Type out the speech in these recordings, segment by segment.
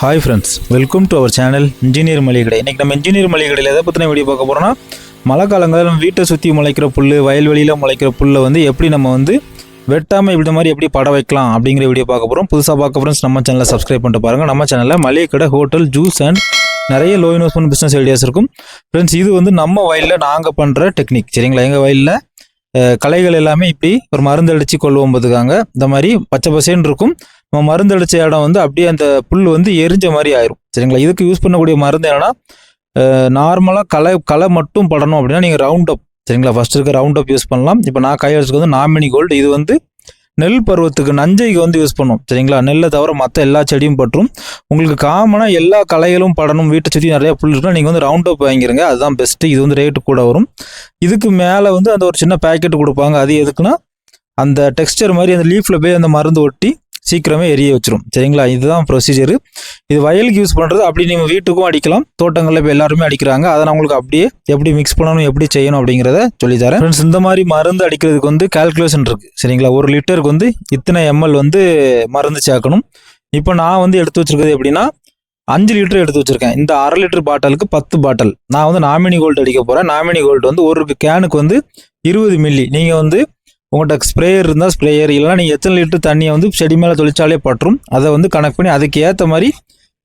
Hi friends welcome to our channel engineer மளிகை இன்றைக்கி நம்ம இன்ஜினியர் மளிகை எதை பற்றின வீடியோ பார்க்க போகிறோம்னா மழை காலங்களில் நம்ம வீட்டை சுற்றி முளைக்கிற புல் வயல்வெளியில் முளைக்கிற புல்லை வந்து எப்படி நம்ம வந்து வெட்டாமல் இப்படி மாதிரி எப்படி பட வைக்கலாம் அப்படிங்கிற வீடியோ பார்க்க போகிறோம் புதுசாக பார்க்க ஃப்ரெண்ட்ஸ் நம்ம சேனலை சப்ஸ்கிரைப் பண்ணிட்டு பாருங்கள் நம்ம சேனலில் மளிகை கடை ஹோட்டல் ஜூஸ் அண்ட் நிறைய லோ இன்வெஸ்ட்மெண்ட் பிஸ்னஸ் ஐடியாஸ் இருக்கும். ஃப்ரெண்ட்ஸ் இது வந்து நம்ம வயலில் நாங்கள் பண்ணுற டெக்னிக் சரிங்களா? எங்கள் வயலில் களைகள் எல்லாமே இப்படி ஒரு மருந்து அடித்து கொள்வோம் பார்த்துக்காங்க. இந்த மாதிரி பச்சை பசேன்னு இருக்கும். நம்ம மருந்து இடம் வந்து அப்படியே அந்த புல் வந்து எரிஞ்ச மாதிரி ஆயிரும். சரிங்களா? இதுக்கு யூஸ் பண்ணக்கூடிய மருந்து என்னன்னா நார்மலாக களை களை மட்டும் படணும் அப்படின்னா நீங்கள் ரவுண்ட் அப் சரிங்களா? ஃபர்ஸ்ட் இருக்க ரவுண்ட் அப் யூஸ் பண்ணலாம். இப்போ நான் கையெழுத்துக்கு வந்து நாமினி கோல்டு இது வந்து நெல் பருவத்துக்கு நஞ்சைக்கு வந்து யூஸ் பண்ணும். சரிங்களா? நெல்லை தவிர மற்ற எல்லா செடியும் பற்றும். உங்களுக்கு காமனாக எல்லா களைகளும் படணும். வீட்டை சுற்றி நிறையா புல் இருக்குன்னா நீங்கள் வந்து ரவுண்ட் அப் வாங்கிருங்க. அதுதான் பெஸ்ட்டு இது வந்து ரேட்டு கூட வரும். இதுக்கு மேலே வந்து அந்த ஒரு சின்ன பேக்கெட் கொடுப்பாங்க. அது எதுக்குன்னா அந்த டெக்ஸ்டர் மாதிரி அந்த லீஃப்பில் போய் அந்த மருந்து ஒட்டி சீக்கிரமே எரிய வச்சிரும். சரிங்களா? இதுதான் ப்ரொசீஜர் இது வயலுக்கு யூஸ் பண்ணுறது அப்படி நீங்கள் வீட்டுக்கும் அடிக்கலாம். தோட்டங்களில் இப்போ எல்லாருமே அடிக்கிறாங்க. அதை நான் உங்களுக்கு அப்படியே எப்படி மிக்ஸ் பண்ணணும் எப்படி செய்யணும் அப்படிங்கிறத சொல்லித்தரேன் ஃப்ரெண்ட்ஸ் இந்த மாதிரி மருந்து அடிக்கிறதுக்கு வந்து கால்குலேஷன் இருக்குது சரிங்களா? ஒரு லிட்டருக்கு வந்து இத்தனை எம்எல் வந்து மருந்து சேர்க்கணும். இப்போ நான் வந்து எடுத்து வச்சிருக்கிறது எப்படின்னா அஞ்சு லிட்டர் எடுத்து வச்சிருக்கேன். இந்த அரை லிட்டர் பாட்டிலுக்கு பத்து பாட்டில். நான் வந்து நாமினி கோல்டு அடிக்க போகிறேன் நாமினி கோல்டு வந்து ஒரு கேனுக்கு வந்து இருபது மில்லி நீங்கள் வந்து உங்கள்கிட்ட ஸ்ப்ரேயர் இருந்தால் ஸ்ப்ரேயர் இல்லைனா நீங்கள் எத்தனை லிட்டர் தண்ணியை வந்து செடி மேலே தொளிச்சாலே பற்றும் அதை வந்து கனெக்ட் பண்ணி அதுக்கு ஏற்ற மாதிரி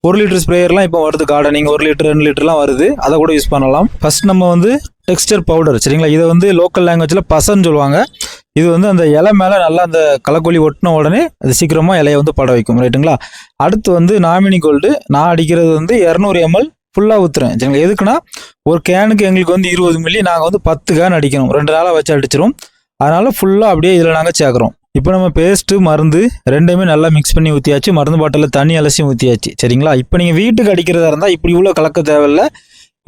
ஒரு லிட்டர் ஸ்ப்ரேயர்லாம் இப்போ வருது கார்டனிங் ஒரு லிட்டர் ரெண்டு லிட்டர்லாம் வருது. அதை கூட யூஸ் பண்ணலாம். ஃபர்ஸ்ட் நம்ம வந்து டெக்ஸ்டர் பவுடர் சரிங்களா? இதை வந்து லோக்கல் லாங்குவேஜில் பசன்னு சொல்லுவாங்க. இது வந்து அந்த இலை மேலே நல்லா அந்த களைக்கொல்லி ஒட்டின உடனே அது சீக்கிரமாக இலையை வந்து பட வைக்கும். ரைட்டுங்களா அடுத்து வந்து நாமினி கோல்டு நான் அடிக்கிறது வந்து இரநூறு எம்எல் ஃபுல்லாக ஊற்றுறேன் சரிங்களா? எதுக்குன்னா ஒரு கேனுக்கு எங்களுக்கு வந்து இருபது மில்லி நாங்கள் வந்து பத்து கேன் அடிக்கணும். ரெண்டு நாளாக வச்சு அடிச்சிரும். அதனால் ஃபுல்லாக அப்படியே இதில் நாங்கள் சேர்க்குறோம். இப்போ நம்ம பேஸ்ட்டு மருந்து ரெண்டுமே நல்லா மிக்ஸ் பண்ணி ஊற்றியாச்சு மருந்து பாட்டிலில் தண்ணி அலசி ஊற்றியாச்சு சரிங்களா? இப்போ நீங்கள் வீட்டுக்கு அடிக்கிறதா இருந்தால் இப்படி இவ்வளோ கலக்க தேவையில்ல.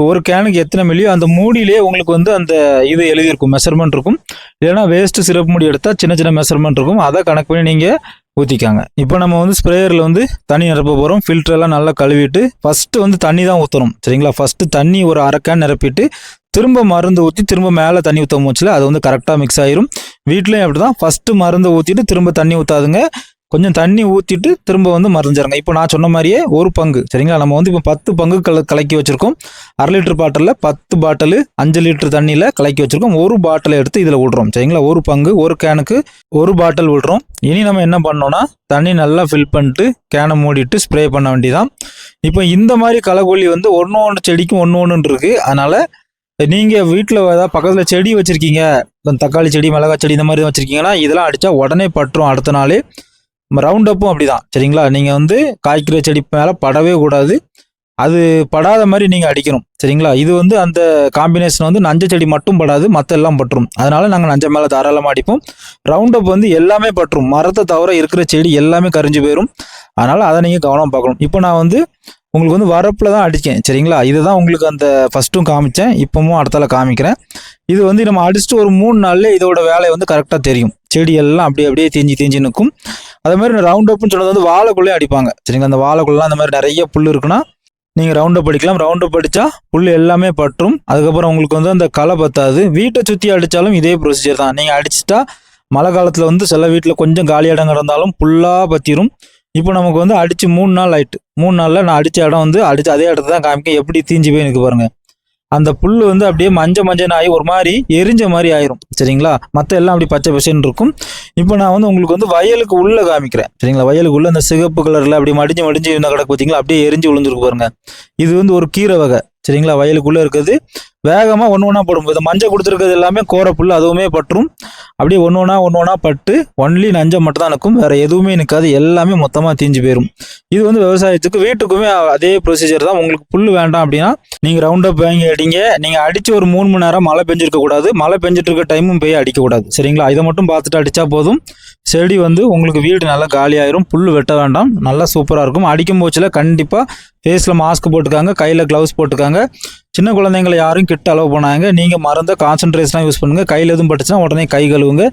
ஒரு கேனுக்கு எத்தனை மில்லியோ அந்த மூடியிலே உங்களுக்கு வந்து அந்த இது எழுதியிருக்கும் மெஷர்மெண்ட் இருக்கும். இல்லைன்னா வேஸ்ட்டு சிறப்பு மூடி எடுத்தால் சின்ன சின்ன மெஷர்மெண்ட் இருக்கும். அதை கணக்கு பண்ணி நீங்கள் ஊற்றிக்காங்க இப்போ நம்ம வந்து ஸ்ப்ரேயரில் வந்து தண்ணி நிரப்ப போகிறோம் ஃபில்டரெல்லாம் நல்லா கழுவிட்டு ஃபஸ்ட்டு வந்து தண்ணி தான் ஊற்றணும் சரிங்களா? ஃபஸ்ட்டு தண்ணி ஒரு அரை கேன் நிரப்பிட்டு திரும்ப மருந்து ஊற்றி திரும்ப மேலே தண்ணி ஊற்ற மூச்சில் அது வந்து கரெக்டாக மிக்ஸ் ஆயிரும். வீட்லேயும் அப்படி தான் ஃபஸ்ட்டு மருந்து ஊற்றிட்டு திரும்ப தண்ணி ஊற்றாதுங்க கொஞ்சம் தண்ணி ஊற்றிட்டு திரும்ப வந்து மருந்துறங்க. இப்போ நான் சொன்ன மாதிரியே ஒரு பங்கு. சரிங்களா? நம்ம வந்து இப்போ பத்து பங்கு கல கலக்கி வச்சுருக்கோம். அரை லிட்டர் பாட்டிலில் பத்து பாட்டில் அஞ்சு லிட்டர் தண்ணியில் கலக்கி வச்சுருக்கோம். ஒரு பாட்டிலை எடுத்து இதில் விடுறோம். சரிங்களா? ஒரு பங்கு ஒரு கேனுக்கு ஒரு பாட்டில் விடுறோம். இனி நம்ம என்ன பண்ணோன்னா தண்ணி நல்லா ஃபில் பண்ணிட்டு கேனை மூடிட்டு ஸ்ப்ரே பண்ண வேண்டியதான் இப்போ இந்த மாதிரி களைக்கொல்லி வந்து ஒன்று ஒன்று செடிக்கும் ஒன்று ஒன்று இருக்குது அதனால் நீங்கள் வீட்டில் ஏதாவது பக்கத்தில் செடி வச்சுருக்கீங்க தக்காளி செடி மிளகாய் செடி இந்த மாதிரி வச்சுருக்கீங்கன்னா இதெல்லாம் அடித்தா உடனே பட்டுரும் அடுத்த நாள். ரவுண்ட் அப்பும் அப்படிதான். சரிங்களா? நீங்கள் வந்து காய்க்கிற செடி மேலே படவே கூடாது. அது படாத மாதிரி நீங்கள் அடிக்கணும். சரிங்களா? இது வந்து அந்த காம்பினேஷன் வந்து நஞ்ச செடி மட்டும் படாது மற்ற எல்லாம் பற்றும் அதனால நாங்கள் நஞ்ச மேலே தாராளமாக அடிப்போம். ரவுண்ட் அப் வந்து எல்லாமே பற்றும் மரத்தை தவிர இருக்கிற செடி எல்லாமே கரிஞ்சு போயிடும் அதனால் அதை நீங்கள் கவனம் பார்க்கணும். இப்போ நான் வந்து உங்களுக்கு வந்து வரப்பில் தான் அடித்தேன் சரிங்களா? இதுதான் உங்களுக்கு அந்த ஃபஸ்ட்டும் காமிச்சேன் இப்போவும் அடுத்தால காமிக்கிறேன். இது வந்து நம்ம அடிச்சுட்டு ஒரு மூணு நாளில் இதோட வேலையை வந்து கரெக்டாக தெரியும். செடி எல்லாம் அப்படியே அப்படியே தேஞ்சி தேஞ்சி நிற்கும். அதே மாதிரி ரவுண்ட் அப்னு சொன்னது வந்து வாழைக்குள்ளே அடிப்பாங்க சரிங்களா? அந்த வாழைக்குள்ளெலாம் அந்த மாதிரி நிறைய புல் இருக்குன்னா நீங்கள் ரவுண்டப் அடிக்கலாம். ரவுண்டப் அடித்தா புல் எல்லாமே பற்றும். அதுக்கப்புறம் உங்களுக்கு வந்து அந்த களை பத்தாது. வீட்டை சுற்றி அடித்தாலும் இதே ப்ரொசீஜர் தான். நீங்கள் அடிச்சிட்டா மழை காலத்தில் வந்து சில வீட்டில் கொஞ்சம் காலி இடம் கிடந்தாலும் புல்லாக பற்றிரும் இப்போ நமக்கு வந்து அடித்து மூணு நாள் ஆயிட்டு. மூணு நாளில் நான் அடித்த இடம் வந்து அடித்து அதே இடத்த தான் காமிக்க எப்படி தீஞ்சு போய் எனக்கு பாருங்க. அந்த புல் வந்து அப்படியே மஞ்சள் மஞ்சள் ஆகி ஒரு மாதிரி எரிஞ்ச மாதிரி ஆயிரும். சரிங்களா? மற்ற எல்லாம் அப்படி பச்சை பசேன்னு இருக்கும். இப்போ நான் வந்து உங்களுக்கு வந்து வயலுக்கு உள்ளே காமிக்கிறேன். சரிங்களா? வயலுக்கு உள்ள அந்த சிகப்பு கலரில் அப்படி மடிஞ்சு மடிஞ்சு இருந்த கிடக்கு பார்த்தீங்களா அப்படியே எரிஞ்சு விழுந்துருக்கு பாருங்க. இது வந்து ஒரு கீரை வகை. சரிங்களா? வயலுக்குள்ளே இருக்குது வேகமாக ஒன்று ஒன்றா போடும். இந்த மஞ்சள் கொடுத்துருக்கிறது எல்லாமே கோரை புல் அதுவுமே பற்றும். அப்படியே ஒன்று ஒன்றா ஒன்று ஒன்றா பட்டு ஒன்லி நஞ்சை மட்டும் தான் நிற்கும் வேறு எதுவுமே நிற்காது எல்லாமே மொத்தமாக தீஞ்சு போயிடும் இது வந்து விவசாயத்துக்கு வீட்டுக்குமே அதே ப்ரொசீஜர் தான். உங்களுக்கு புல் வேண்டாம் அப்படின்னா நீங்கள் ரவுண்டப் வாங்கி அடிங்க. நீங்கள் அடித்து ஒரு மூணு மணி நேரம் மழை பெஞ்சிருக்க கூடாது மழை பெஞ்சிட்டு இருக்க டைமும் போய் அடிக்கக்கூடாது. சரிங்களா? இதை மட்டும் பார்த்துட்டு அடித்தா போதும். செடி வந்து உங்களுக்கு வீடு நல்லா காலியாயிரும். புல் வெட்ட வேண்டாம். நல்லா சூப்பராக இருக்கும். அடிக்கும் போச்சில் கண்டிப்பாக ஃபேஸில் மாஸ்க் போட்டுக்காங்க. கையில் க்ளவுஸ் போட்டுக்காங்க. சின்ன குழந்தைங்களை யாரும் கிட்ட அலோவ் பண்ணாங்க நீங்கள் மறந்த கான்சன்ட்ரேஷனாக யூஸ் பண்ணுங்கள் கையில் எதுவும் பட்டுச்சுன்னா உடனே கை கழுவுங்க.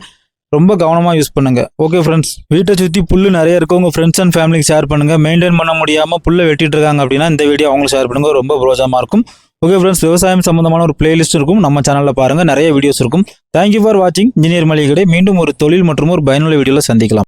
ரொம்ப கவனமாக யூஸ் பண்ணுங்க. ஓகே ஃப்ரெண்ட்ஸ் வீட்டை சுற்றி புல் நிறைய இருக்கும் உங்கள் ஃப்ரெண்ட்ஸ் அண்ட் ஃபேமிலிக்கு ஷேர் பண்ணுங்கள் மெயின்டைன் பண்ண முடியாமல் புல்லை வெட்டிட்டு இருக்காங்க அப்படின்னா இந்த வீடியோ அவங்களுக்கு ஷேர் பண்ணுங்கள் ரொம்ப பிரோஜனமாக இருக்கும். ஓகே ஃப்ரெண்ட்ஸ் விவசாயம் சம்பந்தமான ஒரு பிளேலிஸ்ட் இருக்கும். நம்ம சேனலில் பாருங்கள் நிறைய வீடியோஸ் இருக்கும். தேங்க்யூ ஃபார் வாட்சிங் இன்ஜினியர் மளிகை மீண்டும் ஒரு தொழில் மற்றும் ஒரு பயனுள்ள வீடியோவில் சந்திக்கலாம்.